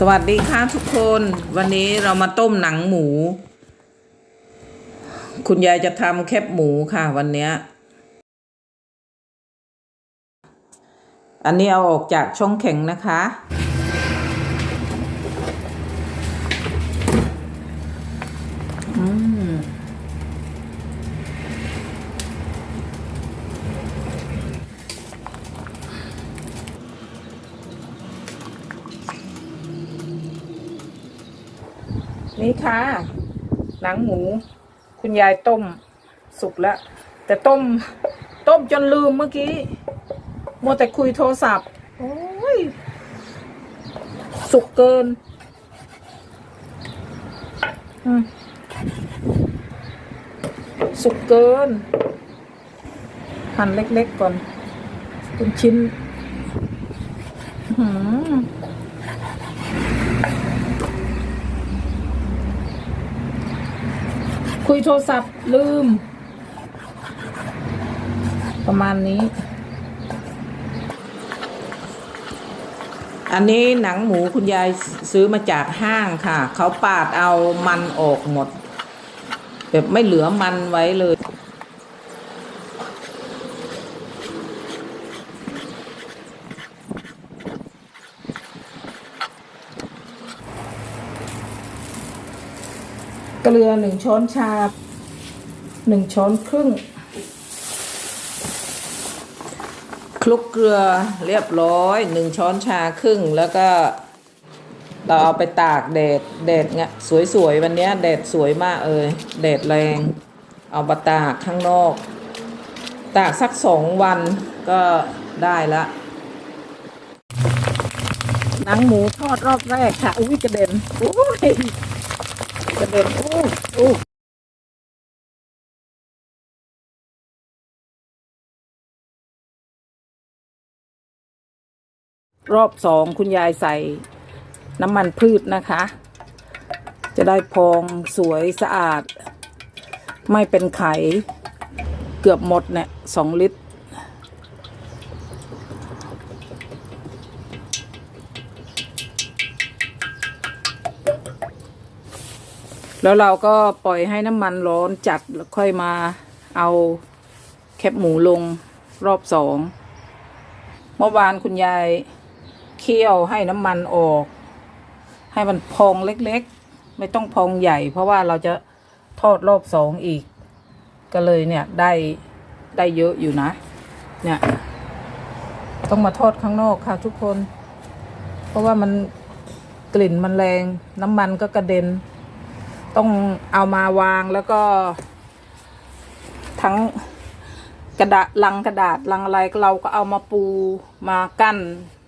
สวัสดีค่ะทุกคนวันนี้เรามาต้มหนังหมู คุณยายจะทำแคบหมูค่ะวันนี้ อันนี้เอาออกจากช่องแข็งนะคะ นี่ค่ะ หนังหมู คุณยายต้มสุกแล้ว แต่ต้ม ต้มจนลืมเมื่อกี้มัวแต่คุยโทรศัพท์ โอ้ย สุกเกิน สุกเกิน หั่นเล็กๆก่อนเป็นชิ้น หือ คุยโทรศัพท์ลืม ประมาณนี้ อันนี้หนังหมูคุณยายซื้อมาจากห้างค่ะ เขาปาดเอามันออกหมด แบบไม่เหลือมันไว้เลย เกลือหนึ่งช้อนชาหนึ่งช้อนครึ่ง คลุกเกลือเรียบร้อยหนึ่งช้อนชาครึ่งแล้วก็ เราเอาไปตากแดดแดดเงี้ยสวยๆวันเนี้ยแดดสวยมากเอยแดดแรง เอามาตากข้างนอก ตากสักสองวันก็ได้ละหนังหมูทอดรอบแรกค่ะ อุ้ยกระเด็นอุ้ย กระเด็นอู้อู้รอบสองคุณยายใส่น้ำมันพืชนะคะ จะได้พองสวยสะอาด ไม่เป็นไข เกือบหมดเนี่ยสองลิตร แล้วเราก็ปล่อยให้น้ำมันร้อนจัดแล้วค่อยมาเอาแคบหมูลงรอบสองเมื่อวานคุณยายเคี่ยวให้น้ำมันออก ให้มันพองเล็กๆ ไม่ต้องพองใหญ่ เพราะว่าเราจะทอดรอบสองอีก ก็เลยเนี่ยได้ได้เยอะอยู่นะ เนี่ย ต้องมาทอดข้างนอกค่ะทุกคน เพราะว่ามันกลิ่นมันแรง น้ำมันก็กระเด็น ต้องเอามาวางแล้วก็ ทั้งกระดาษลังกระดาษลังอะไรเราก็เอามาปูมากั้น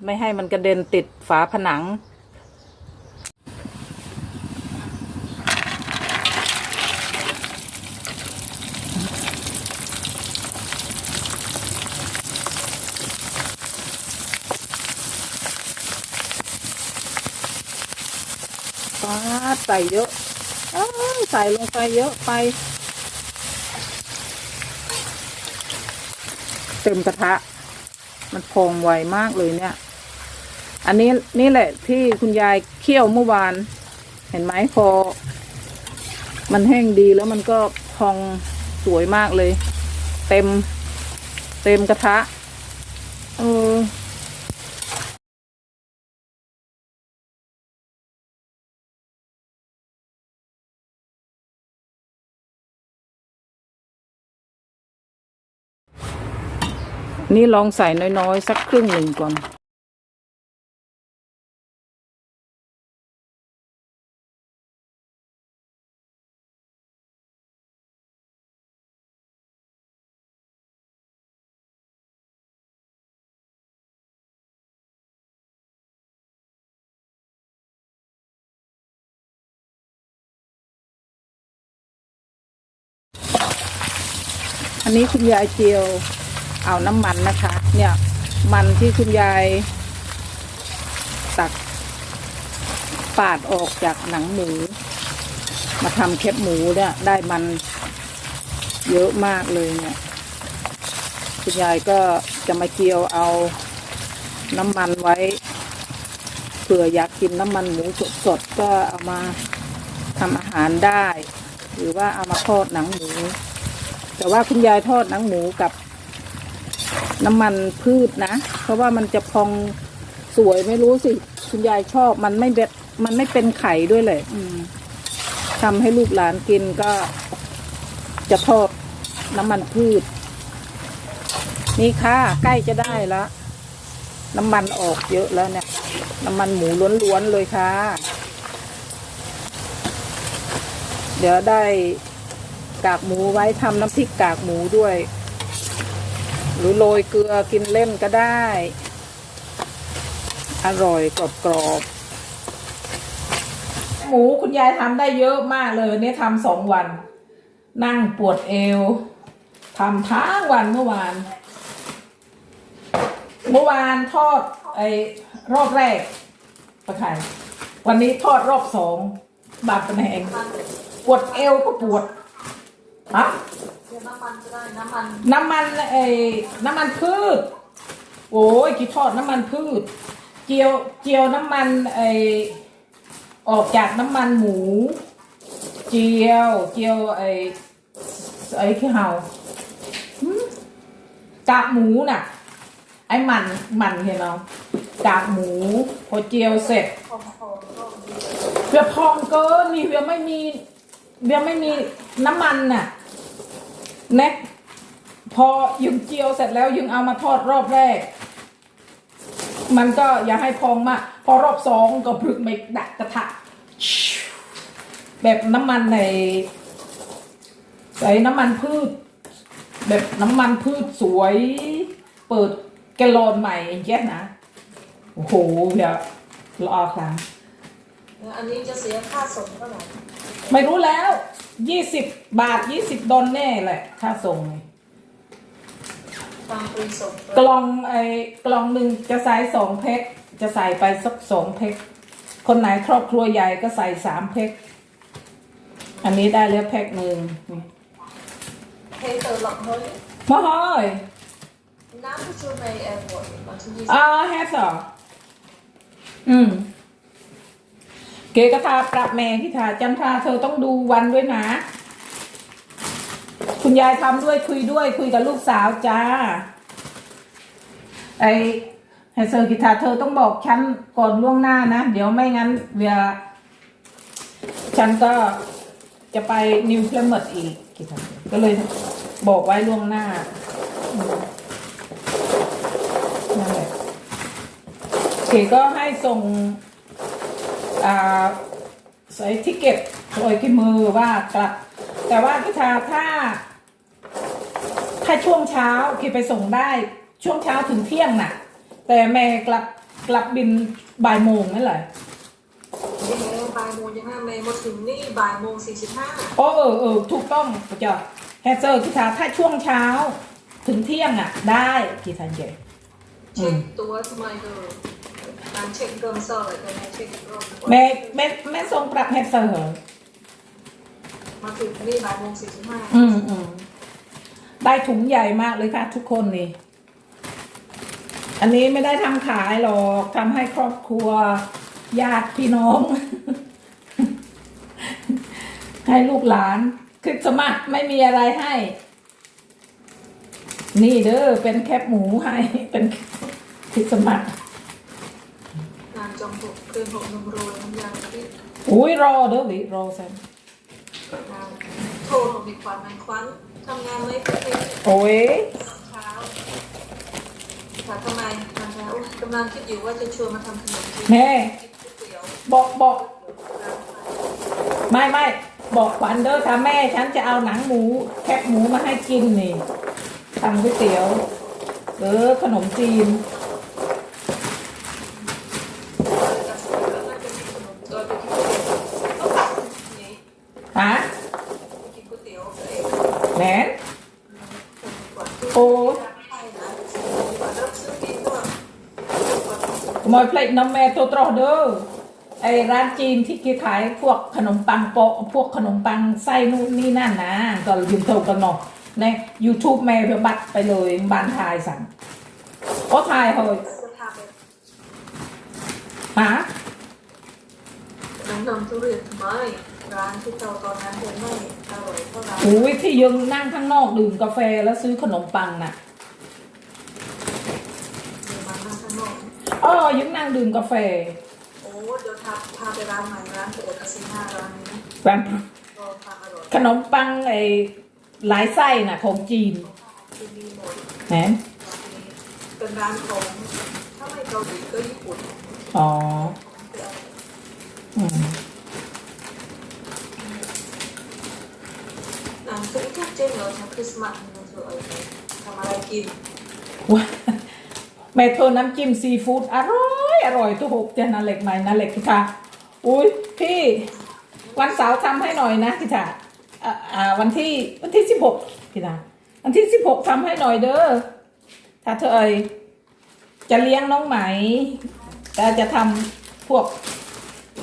ไม่ให้มันกระเด็นติดฝาผนังฟ้าด ใส่ลงไปเยอะไป เต็มกระทะ มันพองไวมากเลยเนี่ย อันนี้นี่แหละที่คุณยายเคี่ยวเมื่อวาน เห็นไหมพอ มันแห้งดีแล้วมันก็พองสวยมากเลย เต็ม เต็มกระทะ เออ นี่ลองใส่น้อยๆ สักครึ่งหนึ่งก่อนอันนี้คุณยายเจียว เอาน้ำมันนะคะ เนี่ยมันที่คุณยายตักปาดออกจากหนังหมู มาทำเคปหมูเนี่ยได้มันเยอะมากเลยเนี่ยคุณยายก็จะมาเจียวเอาน้ำมันไว้เผื่ออยากกินน้ำมันหมูสดๆก็เอามาทำอาหารได้ หรือว่าเอามาทอดหนังหมู แต่ว่าคุณยายทอดหนังหมูกับ น้ำมันพืชนะ เพราะว่ามันจะพองสวยไม่รู้สิคุณยายชอบมันไม่แบบมันไม่เป็นไข่ด้วยเลยทำให้ลูกหลานกินก็จะทอดน้ำมันพืช นี่ค่ะใกล้จะได้แล้วน้ำมันออกเยอะแล้วเนี่ย น้ำมันหมูล้วนๆเลยค่ะ เดี๋ยวได้กากหมูไว้ทำน้ำพริกกากหมูด้วย หรือโรยเกลือกินเล่นก็ได้ อร่อยกรอบๆหมูคุณยายทำได้เยอะมากเลยเนี่ยทำสองวัน นั่งปวดเอวทำทั้งวันเมื่อวาน เมื่อวานทอดไอ้รอบแรกประคายวันนี้ทอดรอบสองบาดเป็นแหงปวดเอวก็ปวด ฮะเดี๋ยวน้ำมันก็ได้น้ำมันน้ำมันไอ้น้ำมันพืชโอ้ยกี่ทอดน้ำมันพืช เจียวเจียวน้ำมันไอ้ออกจากน้ำมันหมู เจียวเจียวไอ้ไอ้ขี้เห่าหืมกากหมูน่ะ ไอ้มันมันเห็นเนาะกากหมูพอเจียวเสร็จพอพอก็ดีเวียพองเกินนี่เวียไม่มีเวียไม่มีน้ำมันน่ะ เน็กพอยึงเจียวเสร็จแล้วยึงเอามาทอดรอบแรก มันก็อย่าให้พองมากพอรอบสองก็พลึกไม่ดักกระทะชิวแบบน้ำมันในใส่น้ำมันพืช แบบน้ำมันพืชสวย เปิดแกลลอนใหม่อย่างเงี้ยนะ โอ้โหเวียรอครั้งแล้วอันนี้จะเสียค่าส่งเท่าไหร่ไม่รู้แล้ว ยี่สิบบาทยี่สิบดอลแน่แหละค่าส่งตามปรีส่งกล่องไอ้กล่องหนึ่งจะใส่สองแพ็คจะใส่ไปสักสองแพ็คคนไหนครอบครัวใหญ่ก็ใส่สามแพ็คอันนี้ได้แล้วแพ็คหนึ่งนี่เทเตอร์หลักเฮ้ยมาฮ้อยน้ำที่ชูในแอร์พอร์ตมาที่ยี่สิบอ่าแฮสออืม เกกระทาปรับแม่ที่ทาจันทาเธอต้องดูวันด้วยนะ คุณยายทำด้วยคุยด้วยคุยกับลูกสาวจ้า ไอไฮเซอร์กิทาเธอต้องบอกฉันก่อนล่วงหน้านะ เดี๋ยวไม่งั้นเวลาฉันก็จะไปนิวเพลเมดอีกกิทาก็เลยบอกไว้ล่วงหน้านั่นแหละเกก็ให้ส่ง อ่าใส่ทิเก็ตโอยที่มือว่ากลับ แต่ว่าพิธาถ้า ถ้าช่วงเช้าคือไปส่งได้ช่วงเช้าถึงเที่ยงน่ะ แต่แม่กลับกลับบินบ่ายโมงนั่นแหละนี่ไงบ่ายโมงยังห้าเมย์มาถึงนี่บ่ายโมงสี่สิบห้าโอ้เออเออถูกต้องจ้ะแฮเซอร์พิธาถ้าช่วงเช้าถึงเที่ยงอะ ได้กี่ทันเจเช็คตัวทำไมเธอ การเช็คเกินเซอร์เลยแต่เช็ครอบแม่แม่แม่ส่งปรับแฮเซอร์เหรอมาถึงนี่บ่ายโมงสี่สิบห้าอืมอืมได้ถุงใหญ่มากเลยค่ะทุกคนนี่ อันนี้ไม่ได้ทำขายหรอกทำให้ครอบครัวญาติพี่น้อง ให้ลูกหลานคริสต์มาสไม่มีอะไรให้ นี่เด้อเป็นแคบหมูให้เป็นคริสต์มาสงาน จอมหกเกินหกนมโรยน้ำยาที่อุ้ยรอเด้อวิรอสันงานโทรของมีควันมันควันทำงานไม่เป็นโอ้ยเช้าค่ะทำไมทำเช้าอุ๊ยกำลังคิดอยู่ว่าจะชวนมาทำขนมจีนแม่กินก๋วยเตี๋ยวบอกบอกร้านไทยไม่ไม่บอกขวัญเด้อค่ะแม่ฉันจะเอาหนังหมู แคบหมูมาให้กินนี่ทำก๋วยเตี๋ยวเออขนมจีน จะสวยแล้วน่าจะมีขนมโดยไปกินก๋วยเตี๋ยวเอานี่ ฮะ ไปกินก๋วยเตี๋ยวเอง แหมน ก่อน โอ้ ใช่นะก่อนเริ่ มอยเพลทน้ำแม่ตัวตรอเด้อไอร้านจีนที่กีขายพวกขนมปังโปะพวกขนมปังไส้นู่นนี่นั่นนะก็ยืมโทรกันเนาะใน YouTube แม่เพื่อบัตรไปเลยบานทายสั่งโอ้ทายเฮ้ยจะนฮะทนำทุเรียนทำไม ร้านที่เราตอนนั้นยังไม่อร่อยเท่าไหร่โอ้ยที่ยังนั่งข้างนอกดื่มกาแฟแล้วซื้อขนมปังน่ะเดี๋ยวมานั่งข้างนอกอ๋อยังนั่งดื่มกาแฟโอ้เดี๋ยวพาพาไปร้านใหม่ร้านเปิดอาซิน่าร้านนี้แบบก็ทำอร่อยขนมปังไอ้หลายไส้น่ะ ของจีนที่มีหมดแหมเป็นร้านของถ้าไม่เกาหลีก็ญี่ปุ่นอ๋อของเปรี้ยวอืม อ่าคืออีกเจนเหรอทำคริสต์มาสมันคืออะไรทำอะไรกินว้าแม่เธอน้ำจิ้มซีฟู้ดอร่อยอร่อยทุกหกเจนาเล็กไหมนาเล็กค่ะอุ้ยพี่วันเสาร์ทำให้หน่อยนะพี่ค่าอ่าวันที่วันที่สิบหกพี่ค่ะวันที่สิบหกทำให้หน่อยเด้อถ้าเธอเอยจะเลี้ยงน้องไหมแต่จะทำพวก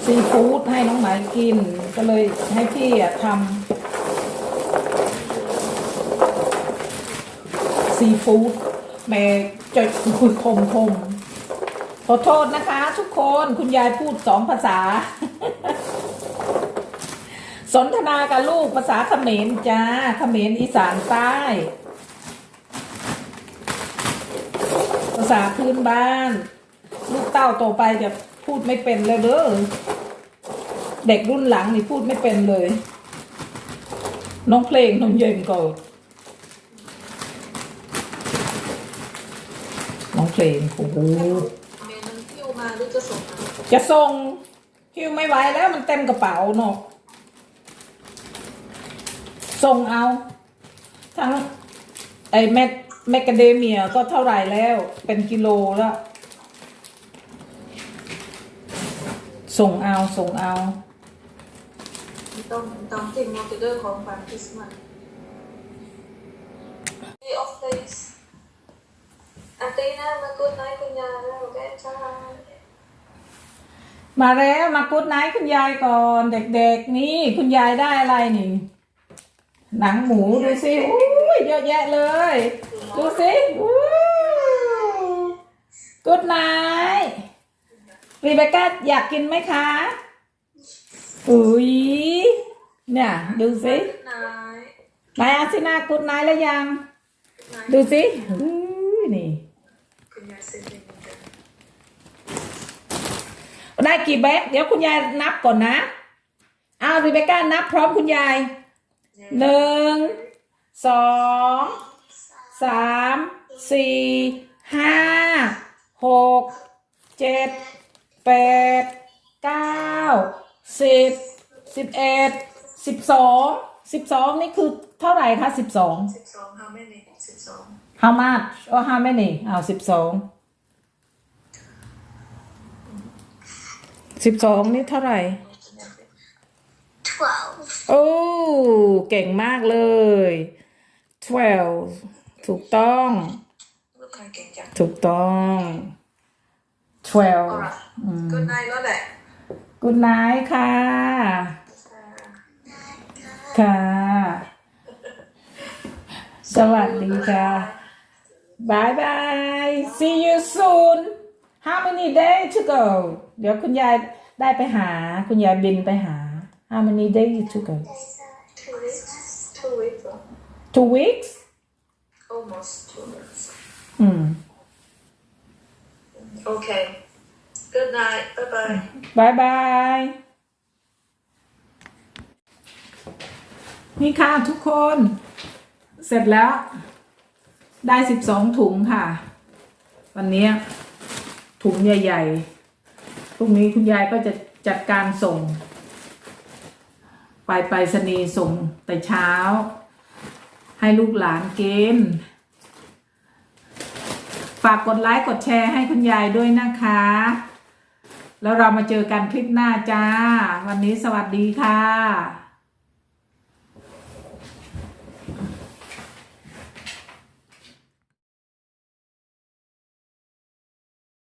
ซีฟู้ดให้น้องไหมกิน ก็เลยให้พี่ทำ ซีฟู้ดแม่จะคุยคมคมขอโทษนะคะ ทุกคนคุณยายพูดสองภาษา สนทนากับลูกภาษาเขมรจ้าเขมรอีสานใต้ ภาษาพื้นบ้าน ลูกเต้าโตไปจะพูดไม่เป็นเลยเด้อเด็กรุ่นหลังนี่พูดไม่เป็นเลย น้องเพลงน้องเย็นก็น้อง เพลงโอ้โหเมนูคิวมาหรือจะส่งมาจะส่งคิวไม่ไหวแล้วมันเต็มกระเป๋าเนาะส่งเอา ทั้งไอ้เม็ดแมกกาเดเมียก็เท่าไหร่แล้ว เป็นกิโลแล้ว ส่งเอาส่งเอา ต้องต้องทิ้งมอเตอร์ของฝันคริสต์มาส Day of Days อา ตีน่ามากุดไนท์คุณยายแล้วแกช้ามาแล้วมากุดไนท์คุณยายก่อนเด็กๆนี่คุณยายได้อะไรนี่ หนังหมูดูสิอุ้ยเยอะแยะเลย ดูสิอู้กุดไนท์รีเบคก้าอยากกินไหมคะอุ้ยเนี่ยดูสินายนายอาซินากุดไนท์แล้วยัง ดูสิอุ้ยนี่ คุณยายเซ็นเป็นยังไง ได้กี่แบ็คเดี๋ยวคุณยายนับก่อนนะอ้าวรีเบคก้านับพร้อมคุณยายหนึ่งสองสามสี่ห้าหกเจ็ดแปดเก้าสิบสิบเอ็ดสิบสองสิบสองนี่คือเท่าไหร่คะสิบสองสิบสอง how many สิบสอง how much or how many อ้าวสิบสอง สิบสองนี่เท่าไหร่ twelve โอ้เก่งมากเลย twelve ถูกต้อง ลูกใครเก่งจังถูกต้อง twelve alright good night แล้วแหละ good night ค่ะ ค่ะ สวัสดีค่ะ bye bye see you soon how many days to go เดี๋ยวคุณยายได้ไปหา คุณยายบินไปหา how many days to go two weeks two weeks เหรอ two weeks almost two weeks อืม okay good night bye bye บายบายนี่ค่ะทุกคน เสร็จแล้ว ได้สิบสองถุงค่ะ วันนี้ ถุงใหญ่ๆพรุ่งนี้คุณยายก็จะจัดการส่ง ไปไปรษณีส่งแต่เช้า ให้ลูกหลานกินฝากกดไลค์กดแชร์ให้คุณยายด้วยนะคะ แล้วเรามาเจอกันคลิปหน้าจ้า วันนี้สวัสดีค่ะ